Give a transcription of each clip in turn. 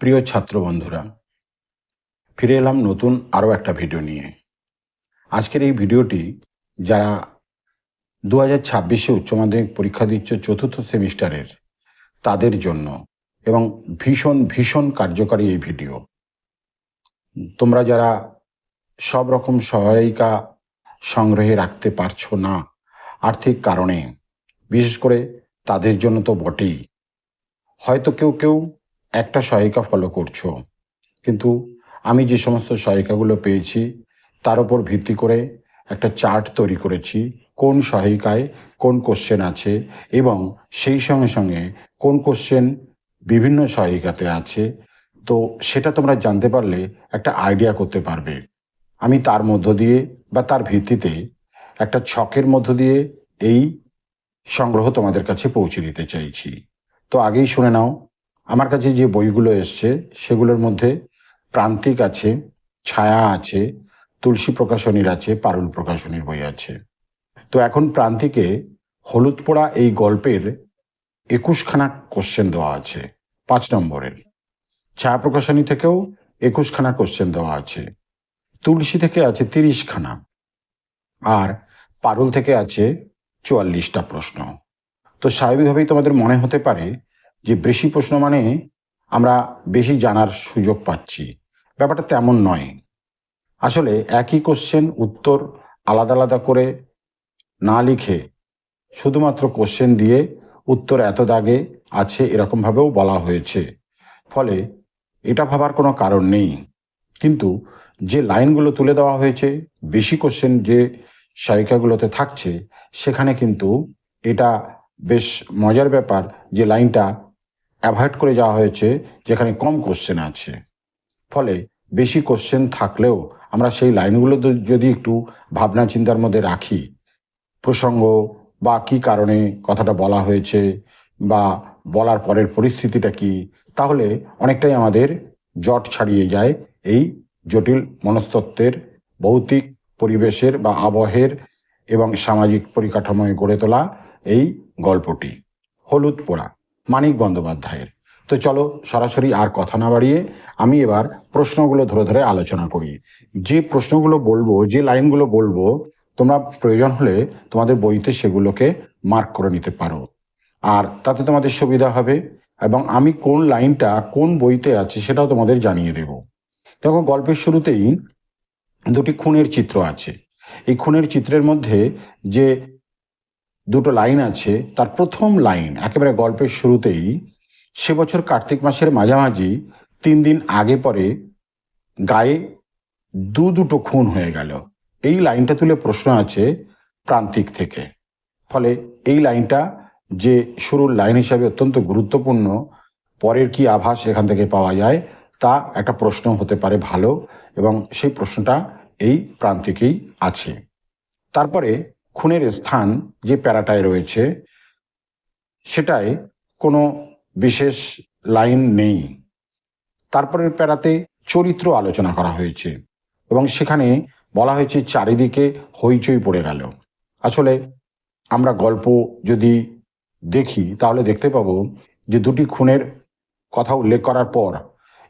প্রিয় ছাত্র বন্ধুরা, ফিরে এলাম নতুন আরও একটা ভিডিও নিয়ে। আজকের এই ভিডিওটি যারা দু হাজার ছাব্বিশে উচ্চ মাধ্যমিক পরীক্ষা দিচ্ছে চতুর্থ সেমিস্টারের, তাদের জন্য এবং ভীষণ ভীষণ কার্যকারী এই ভিডিও। তোমরা যারা সব রকম সহায়িকা সংগ্রহে রাখতে পারছ না আর্থিক কারণে, বিশেষ করে তাদের জন্য তো বটেই। হয়তো কেউ কেউ একটা সহায়িকা ফলো করছ। কিন্তু আমি যে সমস্ত সহায়িকাগুলো পেয়েছি, তার উপর ভিত্তি করে একটা চার্ট তৈরি করেছি, কোন সহায়িকায় কোন কোশ্চেন আছে এবং সেই সঙ্গে সঙ্গে কোন কোশ্চেন বিভিন্ন সহায়িকাতে আছে। তো সেটা তোমরা জানতে পারলে একটা আইডিয়া করতে পারবে। আমি তার মধ্য দিয়ে বা তার ভিত্তিতে একটা ছকের মধ্য দিয়ে এই সংগ্রহ তোমাদের কাছে পৌঁছে দিতে চাইছি। তো আগেই শুনে নাও আমার কাছে যে বইগুলো এসছে, সেগুলোর মধ্যে প্রান্তিক আছে, ছায়া আছে, তুলসী প্রকাশনীর আছে, পারুল প্রকাশনীর বই আছে। তো এখন প্রান্তিকে হলুদ পোড়া এই গল্পের একুশখানা কোশ্চেন দেওয়া আছে, পাঁচ নম্বরের। ছায়া প্রকাশনী থেকেও একুশখানা কোশ্চেন দেওয়া আছে। তুলসী থেকে আছে তিরিশখানা। আর পারুল থেকে আছে চুয়াল্লিশটা প্রশ্ন। তো স্বাভাবিকভাবেই তোমাদের মনে হতে পারে যে বেশি প্রশ্ন মানে আমরা বেশি জানার সুযোগ পাচ্ছি। ব্যাপারটা তেমন নয়। আসলে একই কোশ্চেন উত্তর আলাদা আলাদা করে না লিখে শুধুমাত্র কোশ্চেন দিয়ে উত্তর এত দাগে আছে এরকমভাবেও বলা হয়েছে। ফলে এটা ভাবার কোনো কারণ নেই। কিন্তু যে লাইনগুলো তুলে দেওয়া হয়েছে, বেশি কোশ্চেন যে সহায়িকাগুলোতে থাকছে, সেখানে কিন্তু এটা বেশ মজার ব্যাপার যে লাইনটা অ্যাভয়েড করে যাওয়া হয়েছে, যেখানে কম কোশ্চেন আছে। ফলে বেশি কোশ্চেন থাকলেও আমরা সেই লাইনগুলো যদি একটু ভাবনা চিন্তার মধ্যে রাখি, প্রসঙ্গ বা কি কারণে কথাটা বলা হয়েছে বা বলার পরের পরিস্থিতিটা কি, তাহলে অনেকটাই আমাদের জট ছাড়িয়ে যায় এই জটিল মনস্তত্ত্বের, ভৌতিক পরিবেশের বা আবহের এবং সামাজিক পরিকাঠামোয় গড়ে তোলা এই গল্পটি। হলুদ পোড়া। মানিক বন্দ্যোপাধ্যায়ের। তো চলো সরাসরি আর কথা না বাড়িয়ে আমি এবার প্রশ্নগুলো ধরে ধরে আলোচনা করি। যে প্রশ্নগুলো বলব, যে লাইনগুলো বলব, তোমরা প্রয়োজন হলে তোমাদের বইতে সেগুলোকে মার্ক করে নিতে পারো। আর তাতে তোমাদের সুবিধা হবে এবং আমি কোন লাইনটা কোন বইতে আছে সেটাও তোমাদের জানিয়ে দেব। দেখো, গল্পের শুরুতেই দুটি খুনের চিত্র আছে। এই খুনের চিত্রের মধ্যে যে দুটো লাইন আছে। তার প্রথম লাইন, একেবারে গল্পের শুরুতেই, সে বছর কার্তিক মাসের মাঝামাঝি, তিন দিন আগে পরে গায়ে দু দুটো খুন হয়ে গেল। এই লাইনটা তুলে প্রশ্ন আছে প্রান্তিক থেকে। ফলে এই লাইনটা যে শুরুর লাইন হিসাবে অত্যন্ত গুরুত্বপূর্ণ, পরের কি আভাস এখান থেকে পাওয়া যায়, তা একটা প্রশ্ন হতে পারে ভালো, এবং সেই প্রশ্নটা এই প্রান্তিকেই আছে। তারপরে খুনের স্থান যে প্যারাটায় রয়েছে, সেটায় কোনো বিশেষ লাইন নেই। তারপরের প্যারাতে চরিত্র আলোচনা করা হয়েছে এবং সেখানে বলা হয়েছে চারিদিকে হইচই পড়ে গেল। আসলে আমরা গল্প যদি দেখি, তাহলে দেখতে পাবো যে দুটি খুনের কথা উল্লেখ করার পর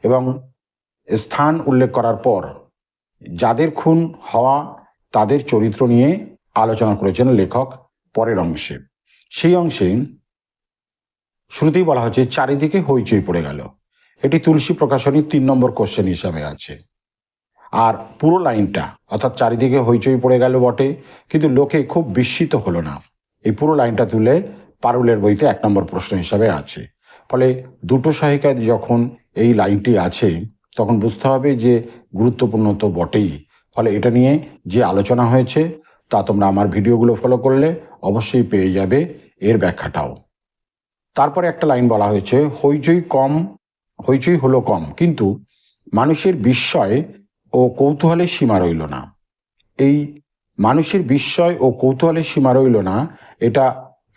এবং স্থান উল্লেখ করার পর, যাদের খুন হওয়া তাদের চরিত্র নিয়ে আলোচনা করেছেন লেখক পরের অংশে। সেই অংশে শুরুতেই বলা হচ্ছে চারিদিকে হইচই পড়ে গেল। এটি তুলসী প্রকাশনীর তিন নম্বর কোশ্চেন হিসাবে আছে। আর পুরো লাইনটা, অর্থাৎ চারিদিকে হইচই পড়ে গেল বটে, কিন্তু লোকে খুব বিস্মিত হলো না। এই পুরো লাইনটা তুলে পারুলের বইতে এক নম্বর প্রশ্ন হিসাবে আছে। ফলে দুটো সহায়িকায় যখন এই লাইনটি আছে, তখন বুঝতে হবে যে গুরুত্বপূর্ণ তো বটেই। ফলে এটা নিয়ে যে আলোচনা হয়েছে তা তোমরা আমার ভিডিওগুলো ফলো করলে অবশ্যই পেয়ে যাবে এর ব্যাখ্যাটাও। তারপরে একটা লাইন বলা হয়েছে, হইচই কম, হইচই হলো কম, কিন্তু মানুষের বিস্ময় ও কৌতূহলের সীমা রইল না। এই মানুষের বিস্ময় ও কৌতূহলের সীমা রইল না এটা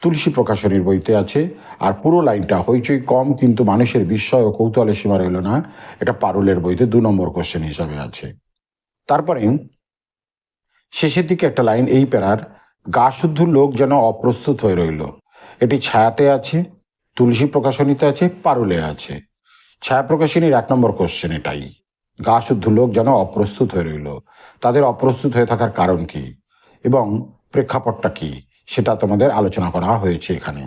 তুলসী প্রকাশনীর বইতে আছে, আর পুরো লাইনটা হইচই কম, কিন্তু মানুষের বিস্ময় ও কৌতূহলের সীমা রইল না এটা পারুলের বইতে দু নম্বর কোশ্চেন হিসাবে আছে। তারপরে শেষের দিকে একটা লাইন, এই প্যারার গা শুদ্ধ লোক যেন অপ্রস্তুত হয়ে রইল। এটি ছায়াতে আছে, তুলসী প্রকাশনীতে আছে, পারুলে আছে। ছায়া প্রকাশনীর এক নম্বর কোশ্চেন এটাই। গা শুদ্ধ লোক যেন অপ্রস্তুত হয়ে রইল। তাদের অপ্রস্তুত হয়ে থাকার কারণ কি এবং প্রেক্ষাপটটা কি সেটা তোমাদের আলোচনা করা হয়েছে এখানে।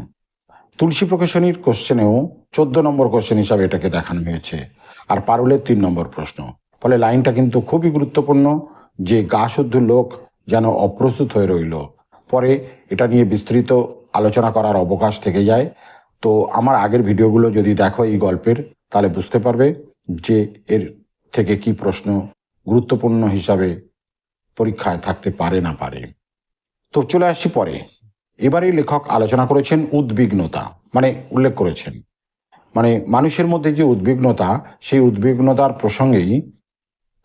তুলসী প্রকাশনীর কোশ্চেনেও চোদ্দ নম্বর কোশ্চেন হিসাবে এটাকে দেখানো হয়েছে। আর পারুলের তিন নম্বর প্রশ্ন। ফলে লাইনটা কিন্তু খুবই গুরুত্বপূর্ণ। যে গা শুদ্ধ লোক যেন অপ্রস্তুত হয়ে রইল। পরে এটা নিয়ে বিস্তৃত আলোচনা করার অবকাশ থেকে যায়। তো আমার আগের ভিডিওগুলো যদি দেখো এই গল্পের, তাহলে বুঝতে পারবে যে এর থেকে কি প্রশ্ন গুরুত্বপূর্ণ হিসাবে পরীক্ষায় থাকতে পারে না পারে। তো চলে আসছি পরে। এবারে লেখক আলোচনা করেছেন উদ্বিগ্নতা মানে উল্লেখ করেছেন। মানে মানুষের মধ্যে যে উদ্বিগ্নতা, সেই উদ্বিগ্নতার প্রসঙ্গেই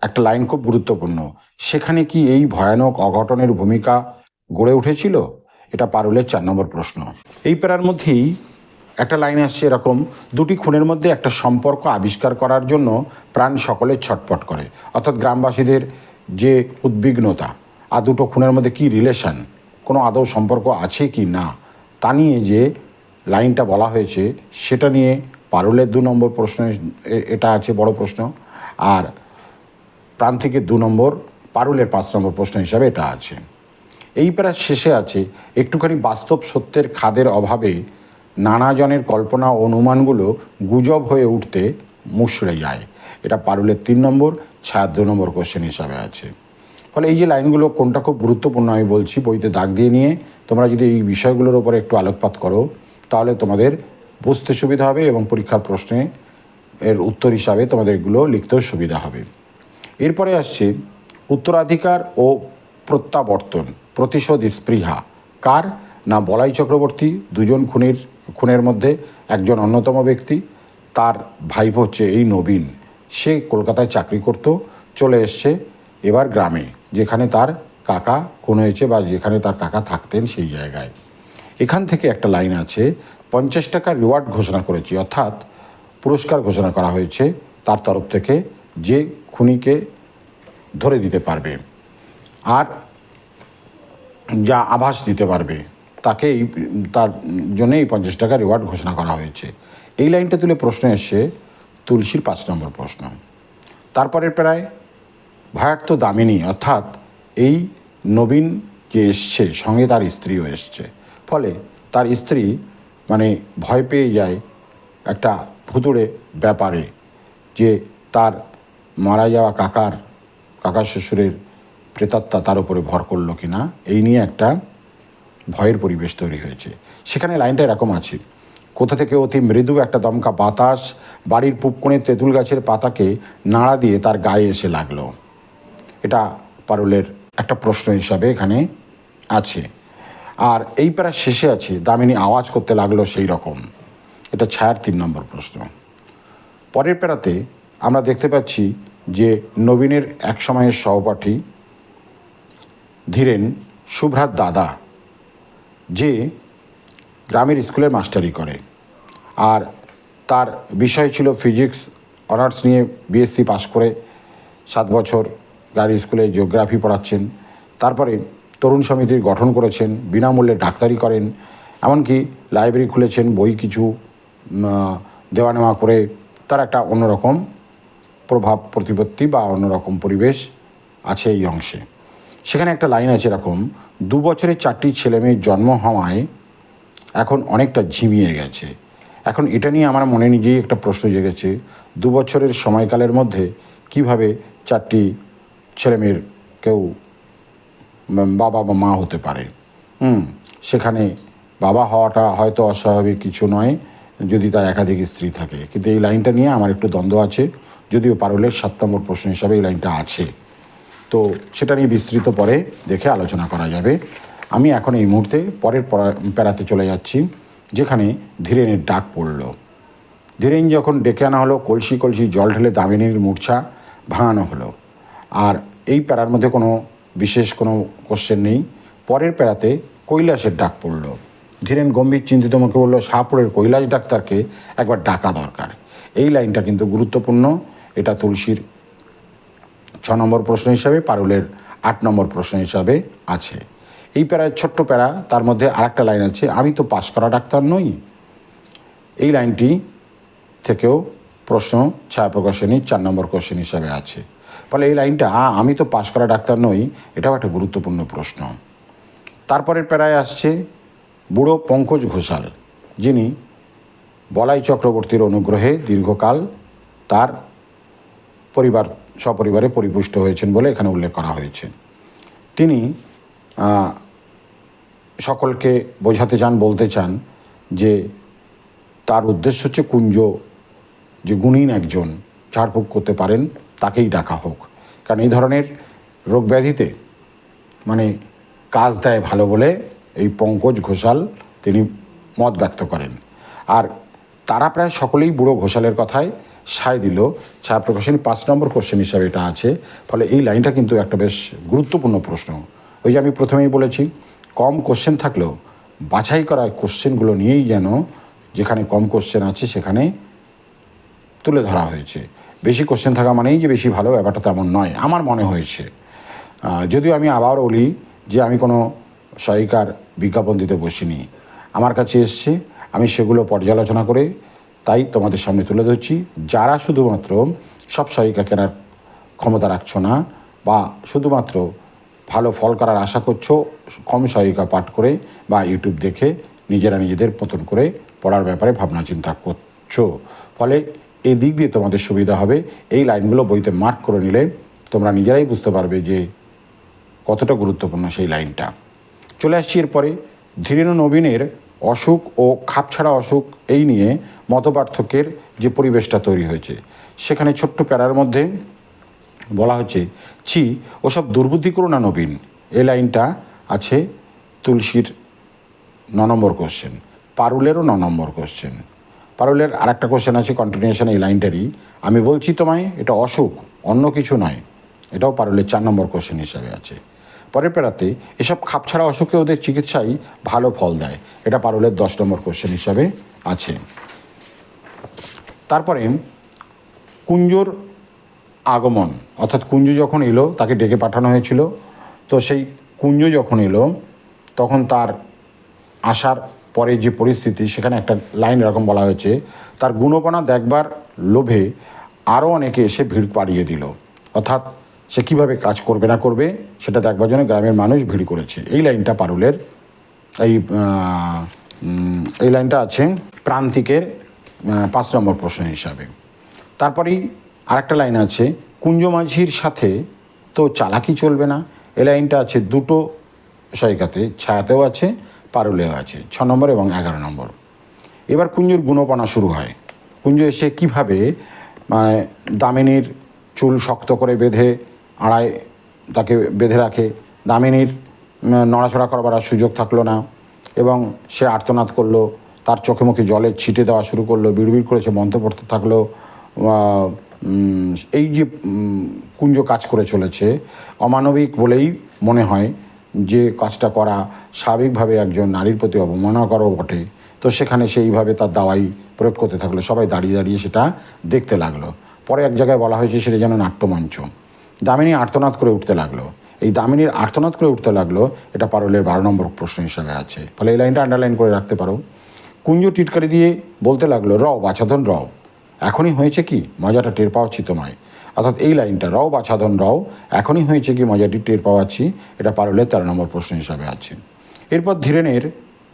একটা লাইন খুব গুরুত্বপূর্ণ। সেখানে কি এই ভয়ানক অঘটনের ভূমিকা গড়ে উঠেছিল? এটা পারুলের চার নম্বর প্রশ্ন। এই প্যারার মধ্যেই একটা লাইন আসছে এরকম, দুটি খুনের মধ্যে একটা সম্পর্ক আবিষ্কার করার জন্য প্রাণ সকলে ছটপট করে। অর্থাৎ গ্রামবাসীদের যে উদ্বিগ্নতা, আর দুটো খুনের মধ্যে কি রিলেশন কোনো আদৌ সম্পর্ক আছে কি না, তা নিয়ে যে লাইনটা বলা হয়েছে, সেটা নিয়ে পারুলের দু নম্বর প্রশ্ন এটা আছে বড় প্রশ্ন। আর প্রাণ থেকে দু নম্বর, পারুলের পাঁচ নম্বর প্রশ্ন হিসাবে এটা আছে। এই প্যারার শেষে আছে, একটুখানি বাস্তব সত্যের খাদের অভাবে নানাজনের কল্পনা অনুমানগুলো গুজব হয়ে উঠতে মুশড়ে যায়। এটা পারুলের তিন নম্বর, ছায়ার দু নম্বর কোশ্চেন হিসাবে আছে। ফলে এই যে লাইনগুলো, কোনটা খুব গুরুত্বপূর্ণ আমি বলছি, বইতে দাগ দিয়ে নিয়ে তোমরা যদি এই বিষয়গুলোর উপরে একটু আলোকপাত করো, তাহলে তোমাদের বুঝতে সুবিধা হবে এবং পরীক্ষার প্রশ্নে এর উত্তর হিসাবে তোমাদের এগুলো লিখতেও সুবিধা হবে। এরপরে আসছে উত্তরাধিকার ও প্রত্যাবর্তন, প্রতিশোধ স্পৃহা। কার? না বলাই চক্রবর্তী, দুজন খুনের খুনের মধ্যে একজন অন্যতম ব্যক্তি, তার ভাইপো হচ্ছে এই নবীন। সে কলকাতায় চাকরি করত, চলে এসছে এবার গ্রামে, যেখানে তার কাকা খুন হয়েছে বা যেখানে তার কাকা থাকতেন সেই জায়গায়। এখান থেকে একটা লাইন আছে, পঞ্চাশ টাকা রিওয়ার্ড ঘোষণা করেছি, অর্থাৎ পুরস্কার ঘোষণা করা হয়েছে তার তরফ থেকে। যে খুনিকে ধরে দিতে পারবে আর যা আভাস দিতে পারবে, তাকে তার জন্য এই পঞ্চাশ টাকা রিওয়ার্ড ঘোষণা করা হয়েছে। এই লাইনটা তুলে প্রশ্ন এসছে তুলসীর পাঁচ নম্বর প্রশ্ন। তারপরে প্রায় ভয়ার্থ দামিনী, অর্থাৎ এই নবীন যে এসছে, সঙ্গে তার স্ত্রীও এসছে। ফলে তার স্ত্রী মানে ভয় পেয়ে যায় একটা ভুতুড়ে ব্যাপারে যে তার মারা যাওয়া কাকার কাকার শ্বশুরের প্রেতাত্মা তার উপরে ভর করল কিনা, এই নিয়ে একটা ভয়ের পরিবেশ তৈরি হয়েছে। সেখানে লাইনটা এরকম আছে, কোথা থেকে অতি মৃদু একটা দমকা বাতাস বাড়ির পূব কোণে তেঁতুল গাছের পাতাকে নাড়া দিয়ে তার গায়ে এসে লাগল। এটা পারুলের একটা প্রশ্ন হিসাবে এখানে আছে। আর এই প্যারার শেষে আছে, দামিনী আওয়াজ করতে লাগল সেই রকম। এটা ছায়ার তিন নম্বর প্রশ্ন। পরের প্যারাতে আমরা দেখতে পাচ্ছি যে নবীনের এক সময়ের সহপাঠী ধীরেন শুভ্রার দাদা, যে গ্রামের স্কুলের মাস্টারি করে। আর তার বিষয় ছিল ফিজিক্স, অনার্স নিয়ে বিএসসি পাশ করে সাত বছর গাড়ি স্কুলে জিওগ্রাফি পড়াচ্ছেন। তারপরে তরুণ সমিতির গঠন করেছেন, বিনামূল্যে ডাক্তারি করেন, এমনকি লাইব্রেরি খুলেছেন, বই কিছু দেওয়া নেওয়া করে তার একটা অন্যরকম প্রভাব প্রতিপত্তি বা অন্যরকম পরিবেশ আছে এই অংশে। সেখানে একটা লাইন আছে এরকম, দু বছরে চারটি ছেলে মেয়ের জন্ম হওয়ায় এখন অনেকটা ঝিমিয়ে গেছে। এখন এটা নিয়ে আমার মনে নিজেই একটা প্রশ্ন জেগেছে, দু বছরের সময়কালের মধ্যে কীভাবে চারটি ছেলেমেয়ের কেউ বাবা বা মা হতে পারে? হুম, সেখানে বাবা হওয়াটা হয়তো অস্বাভাবিক কিছু নয়, যদি তার একাধিক স্ত্রী থাকে। কিন্তু এই লাইনটা নিয়ে আমার একটু দ্বন্দ্ব আছে। যদিও পারুলের সাত নম্বর প্রশ্ন হিসাবে এই লাইনটা আছে। তো সেটা নিয়ে বিস্তৃত পরে দেখে আলোচনা করা যাবে। আমি এখন এই মুহূর্তে পরের প্যারাতে চলে যাচ্ছি, যেখানে ধীরেনের ডাক পড়ল। ধীরেন যখন ডেকে আনা হলো, কলসি কলসি জল ঢেলে দামিনীর মূর্ছা ভাঙানো হলো। আর এই প্যারার মধ্যে কোনো বিশেষ কোনো কোশ্চেন নেই। পরের প্যারাতে কৈলাসের ডাক পড়ল। ধীরেন গম্ভীর চিন্তিত মুখে বলল, শাহপুরের কৈলাস ডাক্তারকে একবার ডাকা দরকার। এই লাইনটা কিন্তু গুরুত্বপূর্ণ। এটা তুলসীর ছ নম্বর প্রশ্ন হিসাবে, পারুলের আট নম্বর প্রশ্ন হিসাবে আছে। এই প্যারায় ছোট্ট প্যারা, তার মধ্যে আরেকটা লাইন আছে, আমি তো পাশ করা ডাক্তার নই। এই লাইনটি থেকেও প্রশ্ন ছায়া প্রকাশনী চার নম্বর কোশ্চেন হিসাবে আছে। ফলে এই লাইনটা আমি তো পাশ করা ডাক্তার নই? এটাও একটা গুরুত্বপূর্ণ প্রশ্ন। তারপরের প্যারায় আসছে বুড়ো পঙ্কজ ঘোষাল, যিনি বলাই চক্রবর্তীর অনুগ্রহে দীর্ঘকাল তার পরিবার, সপরিবারে পরিপুষ্ট হয়েছেন বলে এখানে উল্লেখ করা হয়েছে। তিনি সকলকে বোঝাতে চান, বলতে চান যে তার উদ্দেশ্য হচ্ছে কুঞ্জ, যে গুণীন একজন ঝাড়ফুঁক করতে পারেন, তাকেই ডাকা হোক। কারণ এই ধরনের রোগ ব্যাধিতে মানে কাজ দেয় ভালো বলে এই পঙ্কজ ঘোষাল, তিনি মত ব্যক্ত করেন। আর তারা প্রায় সকলেই বুড়ো ঘোষালের কথায় সায় দিল। ছায়া প্রকাশনী পাঁচ নম্বর কোশ্চেন হিসাবে এটা আছে। ফলে এই লাইনটা কিন্তু একটা বেশ গুরুত্বপূর্ণ প্রশ্ন। ওই যে আমি প্রথমেই বলেছি, কম কোশ্চেন থাকলেও বাছাই করা কোশ্চেনগুলো নিয়েই যেন যেখানে কম কোশ্চেন আছে সেখানে তুলে ধরা হয়েছে। বেশি কোশ্চেন থাকা মানেই যে বেশি ভালো ব্যাপারটা তেমন নয়, আমার মনে হয়েছে। যদিও আমি আবার বলি যে আমি কোনো সহায়িকার বিজ্ঞাপন দিতে বসিনি। আমার কাছে এসছে, আমি সেগুলো পর্যালোচনা করে তাই তোমাদের সামনে তুলে ধরছি, যারা শুধুমাত্র সব সহায়িকা কেনার ক্ষমতা রাখছো না বা শুধুমাত্র ভালো ফল করার আশা করছ, কম সহায়িকা পাঠ করে বা ইউটিউব দেখে নিজেরা নিজেদের পতন করে পড়ার ব্যাপারে ভাবনা চিন্তা করছ। ফলে এই দিক দিয়ে তোমাদের সুবিধা হবে, এই লাইনগুলো বইতে মার্ক করে নিলে তোমরা নিজেরাই বুঝতে পারবে যে কতটা গুরুত্বপূর্ণ সেই লাইনটা। চলে আসছি এরপরে ধীরেন নবীনের অসুখ ও খাপছাড়া অসুখ এই নিয়ে মতপার্থক্যের যে পরিবেশটা তৈরি হয়েছে। সেখানে ছোট্ট প্যারার মধ্যে বলা হচ্ছে ছি, ওসব দুর্বুদ্ধি করো না নবীন। এই লাইনটা আছে তুলসীর ন নম্বর কোশ্চেন পারুলেরও ন নম্বর কোশ্চেন পারুলের আরেকটা কোশ্চেন আছে কন্টিনিউশন এই লাইনটারই। আমি বলছি তোমায়, এটা অসুখ, অন্য কিছু নয়। এটাও পারুলের চার নম্বর কোশ্চেন হিসাবে আছে। পরের পেরাতে এসব খাপছাড়া অসুখে ওদের চিকিৎসাই ভালো ফল দেয়। এটা পারুলের দশ নম্বর কোশ্চেন হিসাবে আছে। তারপরে কুঞ্জর আগমন, অর্থাৎ কুঞ্জ যখন এলো, তাকে ডেকে পাঠানো হয়েছিল। তো সেই কুঞ্জ যখন এলো, তখন তার আসার পরে যে পরিস্থিতি, সেখানে একটা লাইন এরকম বলা হয়েছে, তার গুণপনা দেখবার লোভে আরও অনেকে এসে ভিড় পাড়িয়ে দিল। অর্থাৎ সে কীভাবে কাজ করবে না করবে, সেটা দেখবার জন্য গ্রামের মানুষ ভিড় করেছে। এই লাইনটা পারুলের, এই এই লাইনটা আছে প্রান্তিকের পাঁচ নম্বর প্রশ্ন হিসাবে। তারপরেই আরেকটা লাইন আছে, কুঞ্জ মাঝির সাথে তো চালাকি চলবে না। এই লাইনটা আছে দুটো সহায়িকাতে, ছায়াতেও আছে, পারুলেও আছে, ছ নম্বর এবং এগারো নম্বর। এবার কুঞ্জুর গুণপনা শুরু হয়। কুঞ্জ এসে কীভাবে মানে দামিনীর চুল শক্ত করে বেঁধে আড়ায় তাকে বেঁধে রাখে। দামিনীর নড়াচড়া করবার আর সুযোগ থাকল না এবং সে আর্তনাদ করল। তার চোখে মুখে জলের ছিটে দেওয়া শুরু করল, বিড়বিড় করেছে, মন্ত্র পড়তে থাকল। এই যে কুঞ্জ কাজ করে চলেছে, অমানবিক বলেই মনে হয় যে কাজটা করা স্বাভাবিকভাবে একজন নারীর প্রতি অবমাননাকরও বটে। তো সেখানে সেইভাবে তার দাওয়াই প্রয়োগ করতে থাকল। সবাই দাঁড়িয়ে দাঁড়িয়ে সেটা দেখতে লাগল। পরে এক জায়গায় বলা হয়েছে সেটা যেন নাট্যমঞ্চ। দামিনী আর্তনাদ করে উঠতে লাগল। এই দামিনীর আর্তনাদ করে উঠতে লাগল, এটা পারলের বারো নম্বর প্রশ্ন হিসাবে আছে। ফলে এই লাইনটা আন্ডারলাইন করে রাখতে পারো। কুঞ্জ টিটকারি দিয়ে বলতে লাগল, রও বাছাধন রও। এখনই হয়েছে কি? মজাটা টের পাওয়াচ্ছি তোমায়। অর্থাৎ এই লাইনটা, রও বাছাধন রও। এখনই হয়েছে কি? মজাটি টের পাওয়াচ্ছি। এটা পারলের তেরো নম্বর প্রশ্ন হিসাবে আছে। এরপর ধীরেনের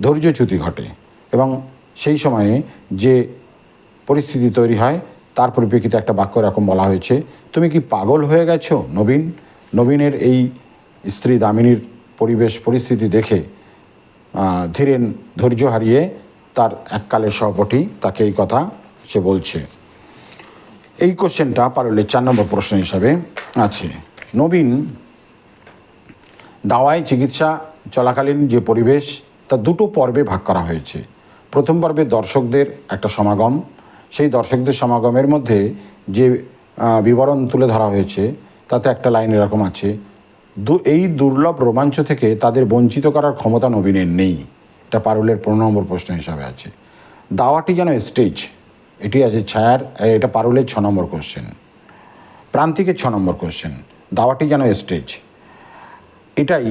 ধৈর্যচ্যুতি ঘটে এবং সেই সময়ে যে পরিস্থিতি তৈরি হয় তার পরিপ্রেক্ষিতে একটা বাক্য এরকম বলা হয়েছে, তুমি কি পাগল হয়ে গেছো, নবীন? নবীনের এই স্ত্রী দামিনীর পরিবেশ, পরিস্থিতি দেখে ধীরেন ধৈর্য হারিয়ে তার এককালের সহপাঠী তাকে এই কথা সে বলছে। এই কোশ্চেনটা পারলে চার নম্বর প্রশ্ন হিসাবে আছে। নবীন, দাওয়ায় চিকিৎসা, চলাকালীন যে পরিবেশ, তা দুটো পর্বে ভাগ করা হয়েছে। প্রথম পর্বে দর্শকদের একটা সমাগম সেই দর্শকদের সমাগমের মধ্যে যে বিবরণ তুলে ধরা হয়েছে, তাতে একটা লাইন এরকম আছে, দু, এই দুর্লভ রোমাঞ্চ থেকে তাদের বঞ্চিত করার ক্ষমতা নবীনের নেই। এটা পারুলের পনেরো নম্বর প্রশ্ন হিসাবে আছে। দাওয়াটি যেন স্টেজ, এটি আছে ছায়ার এটা পারুলের ছ নম্বর কোশ্চেন প্রান্তিকের ছ নম্বর কোশ্চেন দাওয়াটি যেন স্টেজ, এটাই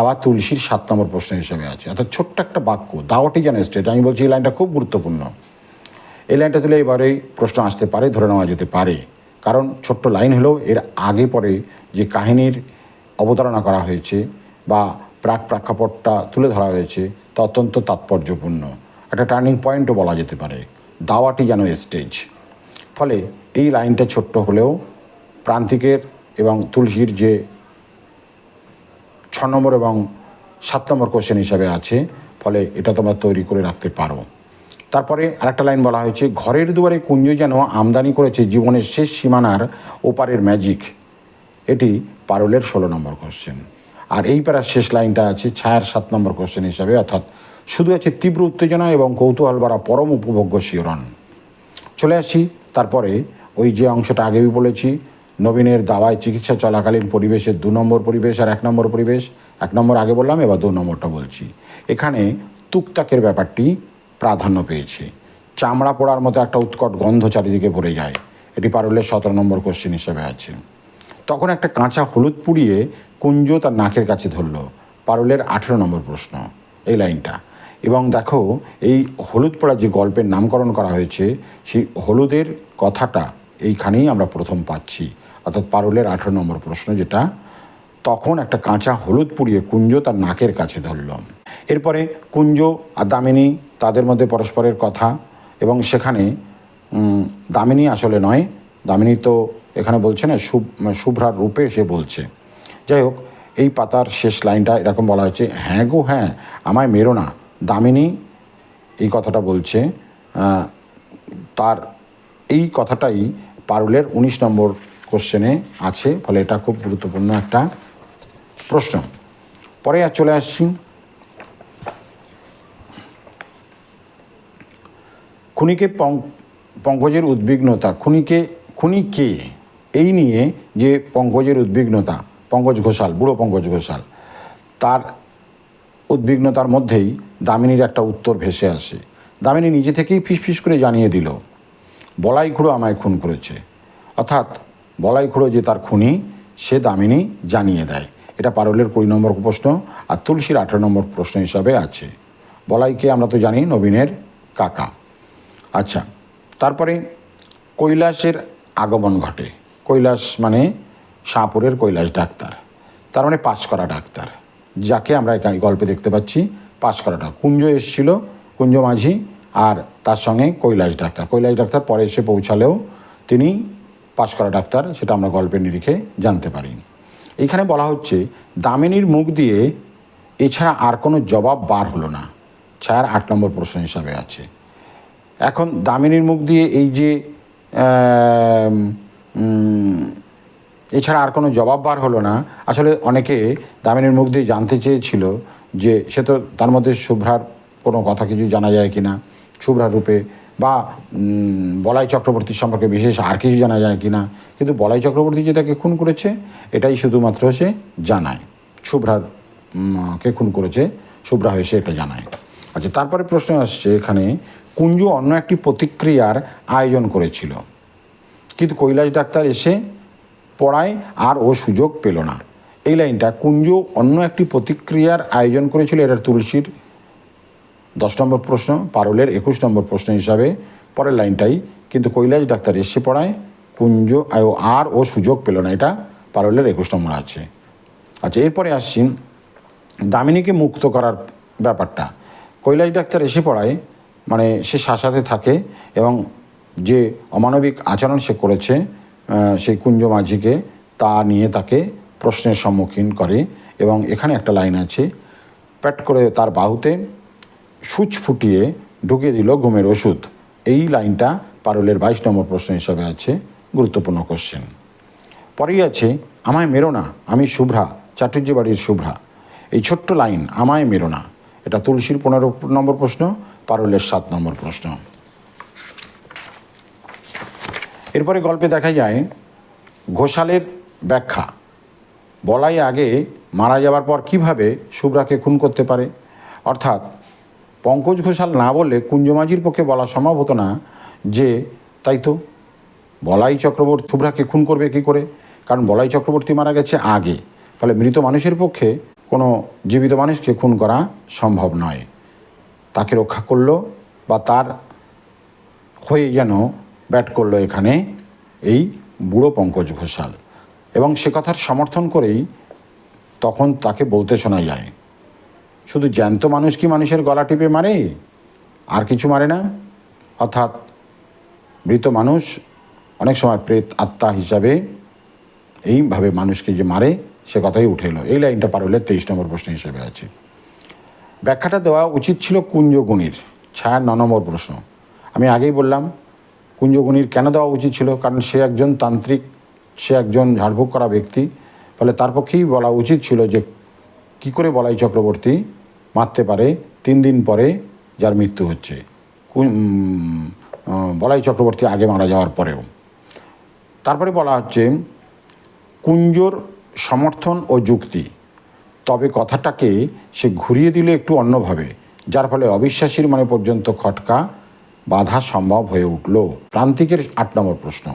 আবার তুলসীর সাত নম্বর প্রশ্ন হিসেবে আছে। অর্থাৎ ছোট্ট একটা বাক্য, দাওয়াটি যেন স্টেজ। আমি বলছি এই লাইনটা খুব গুরুত্বপূর্ণ। এই লাইনটা তুলে এবারেই প্রশ্ন আসতে পারে, ধরে নেওয়া যেতে পারে। কারণ ছোট্ট লাইন হলেও এর আগে পরে যে কাহিনীর অবতারণা করা হয়েছে বা প্রাক প্রেক্ষাপটটা তুলে ধরা হয়েছে, তা অত্যন্ত তাৎপর্যপূর্ণ। একটা টার্নিং পয়েন্টও বলা যেতে পারে, দাওয়াটি যেন স্টেজ। ফলে এই লাইনটা ছোট্ট হলেও প্রান্তিকের এবং তুলসীর যে ছ নম্বর এবং সাত নম্বর কোশ্চেন হিসাবে আছে, ফলে এটা তোমরা তৈরি করে রাখতে পারো। তারপরে আরেকটা লাইন বলা হয়েছে, ঘরের দুয়ারে কুঞ্জ যেন আমদানি করেছে জীবনের শেষ সীমানার ওপারের ম্যাজিক। এটি পারুলের ষোলো নম্বর কোশ্চেন আর এই প্যারার শেষ লাইনটা আছে ছায়ার সাত নম্বর কোশ্চেন হিসাবে, অর্থাৎ, শুধু আছে তীব্র উত্তেজনা এবং কৌতূহল বাড়া পরম উপভোগ্য শিহরণ। চলে আসি তারপরে, ওই যে অংশটা আগেই বলেছি, নবীনের দাওয়ায় চিকিৎসা চলাকালীন পরিবেশের দু নম্বর পরিবেশ আর এক নম্বর পরিবেশ, এক নম্বর আগে বললাম, এবার দু নম্বরটা বলছি। এখানে তুকতাকের ব্যাপারটি প্রাধান্য পেয়েছে। চামড়া পোড়ার মতো একটা উৎকট গন্ধ চারিদিকে পড়ে যায়। এটি পারুলের সতেরো নম্বর কোশ্চেন হিসেবে আছে। তখন একটা কাঁচা হলুদ পুড়িয়ে কুঞ্জ তার নাকের কাছে ধরল। পারুলের আঠেরো নম্বর প্রশ্ন, এই লাইনটা। এবং দেখো, এই হলুদ পড়া যে গল্পের নামকরণ করা হয়েছে, সেই হলুদের কথাটা এইখানেই আমরা প্রথম পাচ্ছি। অর্থাৎ পারুলের আঠেরো নম্বর প্রশ্ন যেটা তখন একটা কাঁচা হলুদ পুড়িয়ে কুঞ্জ তার নাকের কাছে ধরল। এরপরে কুঞ্জ আর দামিনী তাদের মধ্যে পরস্পরের কথা এবং সেখানে দামিনী আসলে নয়, দামিনী তো এখানে বলছে না, শুভ, শুভ্রার রূপে সে বলছে। যাই হোক, এই পাতার শেষ লাইনটা এরকম বলা হয়েছে হ্যাঁ গো হ্যাঁ আমায় মেরো না। দামিনী এই কথাটা বলছে তার এই কথাটাই পারুলের উনিশ নম্বর কোশ্চেনে আছে, ফলে এটা খুব গুরুত্বপূর্ণ একটা প্রশ্ন। পরে আর চলে আসছি। খুনিকে পঙ্কজের উদ্বিগ্নতা। খুনিকে খুনি কে এই নিয়ে যে পঙ্কজের উদ্বিগ্নতা, পঙ্কজ ঘোষাল, বুড়ো পঙ্কজ ঘোষাল, তার উদ্বিগ্নতার মধ্যেই দামিনীর একটা উত্তর ভেসে আসে। দামিনী নিজে থেকেই ফিসফিস করে জানিয়ে দিল, বলাই খুঁড়ো আমায় খুন করেছে। অর্থাৎ বলাই খুঁড়ো যে তার খুনি, সে দামিনী জানিয়ে দেয়। এটা পারলের কুড়ি নম্বর প্রশ্ন আর তুলসীর আঠেরো নম্বর প্রশ্ন হিসাবে আছে। বলাইকে আমরা তো জানি নবীনের কাকা। আচ্ছা তারপরে কৈলাসের আগমন ঘটে। কৈলাস মানে শাহপুরের কৈলাস ডাক্তার। তার মানে পাস করা ডাক্তার। যাকে আমরা এই গল্পে দেখতে পাচ্ছি পাস করা ডাক্তার কুঞ্জ এসেছিল, কুঞ্জ মাঝি আর তার সঙ্গে কৈলাস ডাক্তার। কৈলাস ডাক্তার পরে এসে পৌঁছালেও তিনি পাস করা ডাক্তার, সেটা আমরা গল্পের নিরিখে জানতে পারি। এখানে বলা হচ্ছে, দামিনীর মুখ দিয়ে এছাড়া আর কোনো জবাব বার হলো না। ছায়ার আট নম্বর প্রশ্ন হিসাবে আছে। এখন দামিনীর মুখ দিয়ে এই যে এছাড়া আর কোনো জবাব বার হলো না, আসলে অনেকে দামিনীর মুখ দিয়ে জানতে চেয়েছিল যে সে তো তার মধ্যে শুভ্রার কোনো কথা কিছু জানা যায় কি না শুভ্রার রূপে বা বলাই চক্রবর্তীর সম্পর্কে বিশেষ আর কিছু জানা যায় কি না কিন্তু বলাই চক্রবর্তী যে তাকে খুন করেছে, এটাই শুধুমাত্র সে জানায়। শুভ্রার কে খুন করেছে, শুভ্রা হয়ে সে এটা জানায়। আচ্ছা তারপরে প্রশ্ন আসছে এখানে, কুঞ্জ অন্য একটি প্রতিক্রিয়ার আয়োজন করেছিল। কিন্তু কৈলাস ডাক্তার এসে পড়ায় আর ও সুযোগ পেল না। এই লাইনটা, কুঞ্জ অন্য একটি প্রতিক্রিয়ার আয়োজন করেছিল এটা তুলসীর দশ নম্বর প্রশ্ন, পারুলের একুশ নম্বর প্রশ্ন হিসাবে পরের লাইনটাই, কিন্তু কৈলাস ডাক্তার এসে পড়ায়, কুঞ্জ আর ও সুযোগ পেল না। এটা পারুলের একুশ নম্বর আছে। আচ্ছা এরপরে আসছি দামিনীকে মুক্ত করার ব্যাপারটা। কৈলাস ডাক্তার এসে পড়ায় মানে সে শাসাতে থাকে এবং যে অমানবিক আচরণ সে করেছে সেই কুঞ্জ মাঝিকে তা নিয়ে তাকে প্রশ্নের সম্মুখীন করে এবং এখানে একটা লাইন আছে প্যাট করে তার বাহুতে সূচ ফুটিয়ে ঢুকিয়ে দিল ঘুমের ওষুধ। এই লাইনটা পারুলের বাইশ নম্বর প্রশ্ন হিসাবে আছে, গুরুত্বপূর্ণ কোশ্চেন পরেই আছে, আমায় মেরো না, আমি শুভ্রা চাটুর্য বাড়ির শুভ্রা। এই ছোট্ট লাইন, আমায় মেরো না। এটা তুলসীর পনেরো নম্বর প্রশ্ন, পারুলের সাত নম্বর প্রশ্ন। এরপরে গল্পে দেখা যায়, ঘোষালের ব্যাখ্যা। বলাই আগে মারা যাওয়ার পর কীভাবে শুভ্রাকে খুন করতে পারে? অর্থাৎ পঙ্কজ ঘোষাল না বললে কুঞ্জমাঝির পক্ষে বলা সম্ভব হতো না যে, তাই তো? বলাই চক্রবর্তী শুভ্রাকে খুন করবে কি করে? কারণ বলাই চক্রবর্তী মারা গেছে আগে। ফলে মৃত মানুষের পক্ষে কোনো জীবিত মানুষকে খুন করা সম্ভব নয়। তাকে রক্ষা করল বা তার হয়ে যেন ব্যাট করল এখানে এই বুড়ো পঙ্কজ ঘোষাল। এবং সে কথার সমর্থন করেই তখন তাকে বলতে শোনা যায়। শুধু জ্যান্ত মানুষ কি মানুষের গলা টিপে মারে? আর কিছু মারে না? অর্থাৎ মৃত মানুষ অনেক সময় প্রেত আত্মা হিসাবে এইভাবে মানুষকে যে মারে, সে কথাই উঠে এলো। এই লাইনটা পার হলে তেইশ নম্বর প্রশ্ন হিসেবে আছে। ব্যাখ্যাটা দেওয়া উচিত ছিল কুঞ্জগুণীর। ছায়ার ন নম্বর প্রশ্ন। আমি আগেই বললাম, কুঞ্জগুণীর কেন দেওয়া উচিত ছিল? কারণ সে একজন তান্ত্রিক, সে একজন ঝাড়ফুঁক করা ব্যক্তি। ফলে তার পক্ষেই বলা উচিত ছিল যে কি করে বলাই চক্রবর্তী? মারতে পারে, তিন দিন পরে যার মৃত্যু হচ্ছে। বলাই চক্রবর্তী আগে মারা যাওয়ার পরেও। তারপরে বলা হচ্ছে, কুঞ্জর সমর্থন ও যুক্তি। তবে কথাটাকে সে ঘুরিয়ে দিলে একটু অন্যভাবে, যার ফলে অবিশ্বাসীর মনে পর্যন্ত খটকা বাধা সম্ভব হয়ে উঠল। প্রান্তিকের আট নম্বর প্রশ্ন।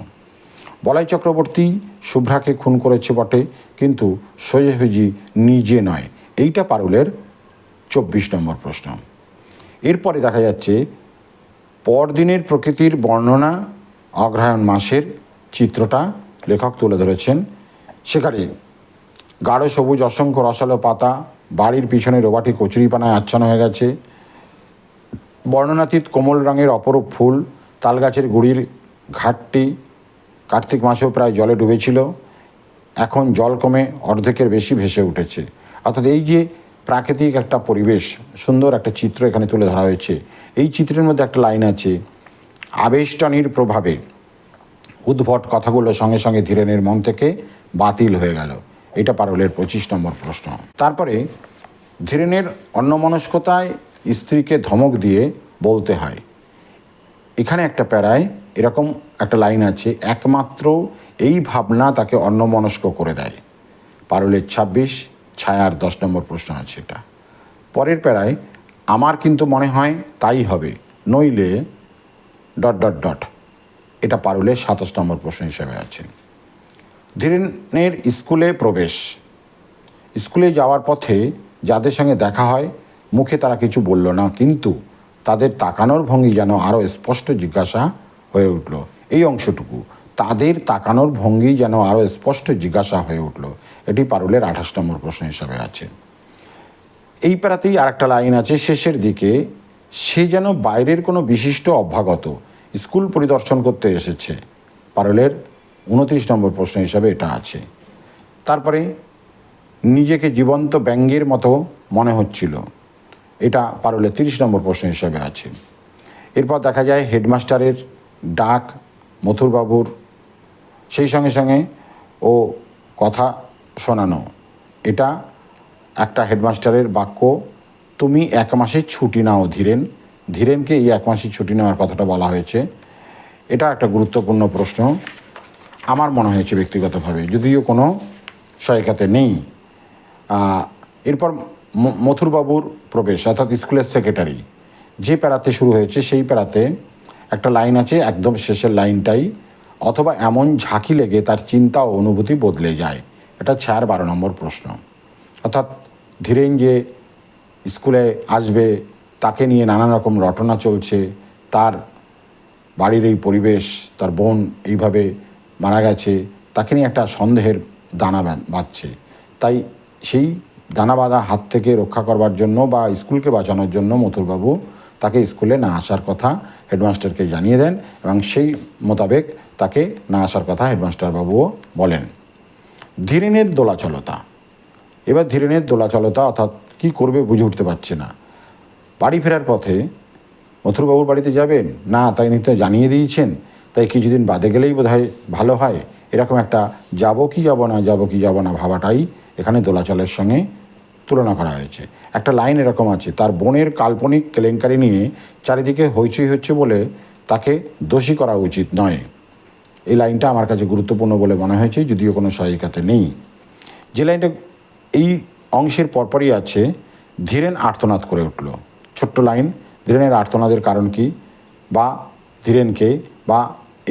বলাই চক্রবর্তী শুভ্রাকে খুন করেছে বটে, কিন্তু সোজাসুজি নিজে নয়। এইটা পারুলের চব্বিশ নম্বর প্রশ্ন। এরপরে দেখা যাচ্ছে, পরদিনের প্রকৃতির বর্ণনা অগ্রহায়ণ মাসের চিত্রটা লেখক তুলে ধরেছেন। সেখানে গাঢ় সবুজ অসংখ্য রসালো পাতা, বাড়ির পিছনে রোবাটি কচুরিপানায় আচ্ছন্ন হয়ে গেছে। বর্ণনাতীত কোমল রঙের অপরূপ ফুল, তালগাছের গুড়ির ঘাটটি কার্তিক মাসেও প্রায় জলে ডুবেছিল। এখন জল কমে অর্ধেকের বেশি ভেসে উঠেছে। অর্থাৎ এই যে প্রাকৃতিক একটা পরিবেশ, সুন্দর একটা চিত্র এখানে তুলে ধরা হয়েছে, এই চিত্রের মধ্যে একটা লাইন আছে, আবেষ্টনীর প্রভাবে উদ্ভট কথাগুলো সঙ্গে সঙ্গে ধীরেনের মন থেকে বাতিল হয়ে গেল। এটা পারলের পঁচিশ নম্বর প্রশ্ন। তারপরে, ধীরেনের অন্যমনস্কতায় স্ত্রীকে ধমক দিয়ে বলতে হয়। এখানে একটা প্যারায় এরকম একটা লাইন আছে, একমাত্র এই ভাবনা তাকে অন্যমনস্ক করে দেয়। পারুলের ছাব্বিশ ছায়ার দশ নম্বর প্রশ্ন আছে এটা। পরের প্যারায়, আমার কিন্তু মনে হয় তাই হবে, নইলে ডট ডট ডট। এটা পারুলের সাতাশ নম্বর প্রশ্ন হিসেবে আছে। ধীরেনের স্কুলে প্রবেশ। স্কুলে যাওয়ার পথে যাদের সঙ্গে দেখা হয়, মুখে তারা কিছু বলল না, কিন্তু তাদের তাকানোর ভঙ্গি যেন আরও স্পষ্ট জিজ্ঞাসা হয়ে উঠল। এই অংশটুকু। তাদের তাকানোর ভঙ্গি যেন আরও স্পষ্ট জিজ্ঞাসা হয়ে উঠল। এটি পারুলের আঠাশ নম্বর প্রশ্ন হিসাবে আছে। এই প্যারাতেই আরেকটা লাইন আছে শেষের দিকে। সে যেন বাইরের কোনো বিশিষ্ট অভ্যাগত স্কুল পরিদর্শন করতে এসেছে। পারলের উনত্রিশ নম্বর প্রশ্ন হিসাবে এটা আছে। তারপরে, নিজেকে জীবন্ত ব্যঙ্গের মতো মনে হচ্ছিল। এটা পারলে তিরিশ নম্বর প্রশ্ন হিসাবে আছে। এরপর দেখা যায় হেডমাস্টারের ডাক, মথুরবাবুর সেই সঙ্গে সঙ্গে ও কথা শোনানো। এটা একটা হেডমাস্টারের বাক্য, তুমি এক মাসের ছুটি নাও ধীরেন। ধীরেনকে এই এক মাসের ছুটি নেওয়ার কথাটা বলা হয়েছে। এটা একটা গুরুত্বপূর্ণ প্রশ্ন। আমার মনে হয়েছে ব্যক্তিগতভাবে, যদিও কোনো সহায়িকাতে নেই। এরপর মথুরবাবুর প্রবেশ, অর্থাৎ স্কুলের সেক্রেটারি। যে প্যারাতে শুরু হয়েছে, সেই প্যারাতে একটা লাইন আছে, একদম শেষের লাইনটাই। অথবা এমন ঝাঁকি লেগে তার চিন্তা ও অনুভূতি বদলে যায়। এটা চার বারো নম্বর প্রশ্ন। অর্থাৎ ধীরেন যে স্কুলে আসবে, তাকে নিয়ে নানান রকম রটনা চলছে, তার বাড়ির এই পরিবেশ, তার বোন এইভাবে মারা গেছে, তাকে নিয়ে একটা সন্দেহের দানা বাঁধছে। তাই সেই দানা বাঁধা হাত থেকে রক্ষা করবার জন্য বা স্কুলকে বাঁচানোর জন্য মথুরবাবু তাকে স্কুলে না আসার কথা হেডমাস্টারকে জানিয়ে দেন এবং সেই মোতাবেক তাকে না আসার কথা হেডমাস্টারবাবুও বলেন। ধীরেনের দোলাচলতা। এবার ধীরেনের দোলাচলতা অর্থাৎ কী করবে বুঝে উঠতে পারছে না। বাড়ি ফেরার পথে মথুরবাবুর বাড়িতে যাবেন? না, তাই নিতে জানিয়ে দিয়েছেন। তাই কিছুদিন বাদে গেলেই বোধ ভালো হয়। এরকম একটা যাব কি যাব না, যাব কি যাব না ভাবাটাই এখানে দোলাচলের সঙ্গে তুলনা করা হয়েছে। একটা লাইন এরকম আছে, তার বোনের কাল্পনিক কেলেঙ্কারি নিয়ে চারিদিকে হইচই হচ্ছে বলে তাকে দোষী করা উচিত নয়। এই লাইনটা আমার কাছে গুরুত্বপূর্ণ বলে মনে হয়েছে, যদিও কোনো সহায়িকাতে নেই। যে লাইনটা এই অংশের পরপরই আছে, ধীরেন আর্তনাদ করে উঠল। ছোট্ট লাইন, ধীরেনের আর্তনাদের কারণ কি? বা ধীরেনকে, বা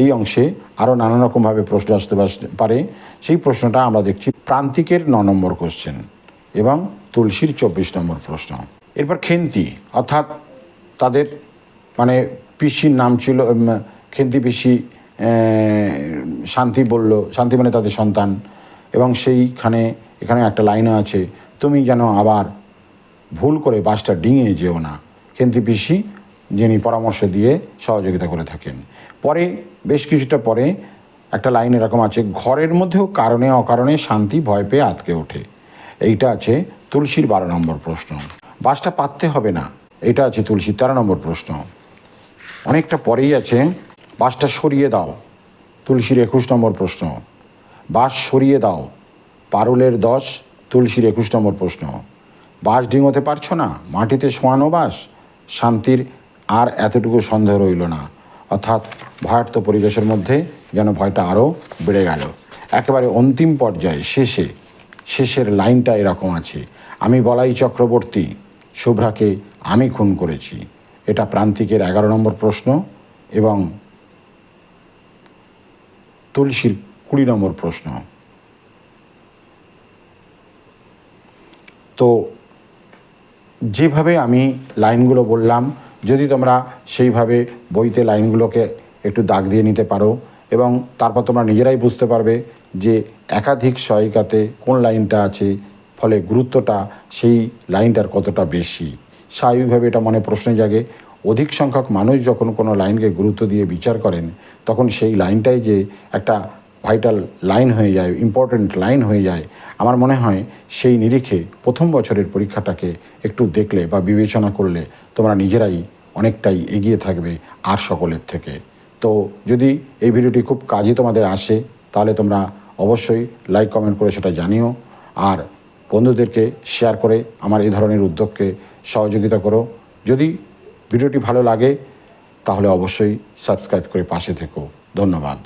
এই অংশে আরও নানান রকমভাবে প্রশ্ন আসতে পারে, সেই প্রশ্নটা আমরা দেখছি প্রান্তিকের ন নম্বর কোশ্চেন এবং তুলসীর চব্বিশ নম্বর প্রশ্ন। এরপর খেন্তি, অর্থাৎ তাদের মানে পিসির নাম ছিল খেন্তি পিসি শান্তি বলল, শান্তি মানে তাদের সন্তান। এবং সেইখানে, এখানে একটা লাইনও আছে, তুমি যেন আবার ভুল করে বাসটা ডিঙে যেও না। খেন্তি পিসি, যিনি পরামর্শ দিয়ে সহযোগিতা করে থাকেন। পরে, বেশ কিছুটা পরে, একটা লাইন এরকম আছে, ঘরের মধ্যেও কারণে অকারণে শান্তি ভয় পেয়ে আতকে ওঠে। এইটা আছে তুলসীর বারো নম্বর প্রশ্ন। বাসটা পাততে হবে না, এটা আছে তুলসীর তেরো নম্বর প্রশ্ন। অনেকটা পরেই আছে বাসটা সরিয়ে দাও। তুলসীর একুশ নম্বর প্রশ্ন। বাস সরিয়ে দাও। পারুলের দশ, তুলসীর একুশ নম্বর প্রশ্ন। বাস ডিঙোতে পারছ না? মাটিতে শোয়ানো বাস? শান্তির আর এতটুকু সন্দেহ রইল না। অর্থাৎ ভয়ার্থ পরিবেশের মধ্যে যেন ভয়টা আরও বেড়ে গেল। একেবারে অন্তিম পর্যায়ে, শেষে, শেষের লাইনটা এরকম আছে। আমি বলাই চক্রবর্তী, শুভ্রাকে আমি খুন করেছি। এটা প্রান্তিকের এগারো নম্বর প্রশ্ন এবং তুলসীর কুড়ি নম্বর প্রশ্ন। তো যেভাবে আমি লাইনগুলো বললাম, যদি তোমরা সেইভাবে বইতে লাইনগুলোকে একটু দাগ দিয়ে নিতে পারো এবং তারপর তোমরা নিজেরাই বুঝতে পারবে যে একাধিক সহায়িকাতে কোন লাইনটা আছে, ফলে গুরুত্বটা সেই লাইনটার কতটা বেশি। স্বাভাবিকভাবে এটা মনে প্রশ্ন জাগে। অধিক সংখ্যক মানুষ যখন কোনো লাইনকে গুরুত্ব দিয়ে বিচার করেন, তখন সেই লাইনটাই যে একটা ভাইটাল লাইন হয়ে যায় ইম্পর্ট্যান্ট লাইন হয়ে যায়, আমার মনে হয় সেই নিরিখে প্রথম বছরের পরীক্ষাটাকে একটু দেখলে বা বিবেচনা করলে তোমরা নিজেরাই অনেকটাই এগিয়ে থাকবে আর সকলের থেকে। তো যদি এই ভিডিওটি খুব কাজে তোমাদের আসে, তাহলে তোমরা অবশ্যই লাইক কমেন্ট করে সেটা জানিও। আর বন্ধুদেরকে শেয়ার করে আমার এই ধরনের উদ্যোগকে সহযোগিতা করো। যদি ভিডিওটি ভালো লাগে তাহলে অবশ্যই সাবস্ক্রাইব করে পাশে থেকো। ধন্যবাদ।